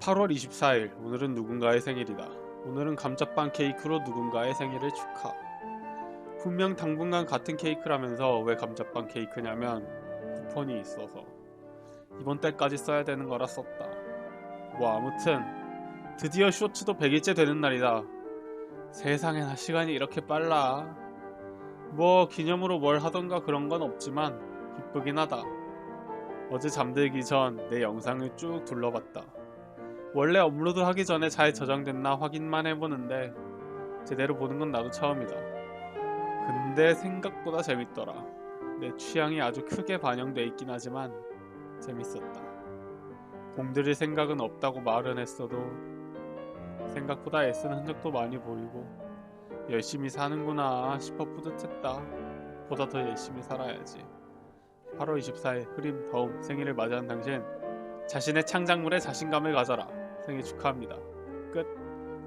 8월 24일 오늘은 누군가의 생일이다. 오늘은 감자빵 케이크로 누군가의 생일을 축하. 분명 당분간 같은 케이크라면서 왜 감자빵 케이크냐면 쿠폰이 있어서 이번 달까지 써야 되는 거라 썼다. 뭐 아무튼 드디어 쇼츠도 100일째 되는 날이다. 세상에나 시간이 이렇게 빨라. 뭐 기념으로 뭘 하던가 그런 건 없지만 기쁘긴 하다. 어제 잠들기 전 내 영상을 쭉 둘러봤다. 원래 업로드 하기 전에 잘 저장됐나 확인만 해보는데 제대로 보는 건 나도 처음이다. 근데 생각보다 재밌더라. 내 취향이 아주 크게 반영돼 있긴 하지만 재밌었다. 공들일 생각은 없다고 말은 했어도 생각보다 애쓰는 흔적도 많이 보이고 열심히 사는구나 싶어 뿌듯했다. 보다 더 열심히 살아야지. 8월 24일 흐림 더움 생일을 맞이한 당신 자신의 창작물에 자신감을 가져라. 생일 축하합니다. 끝.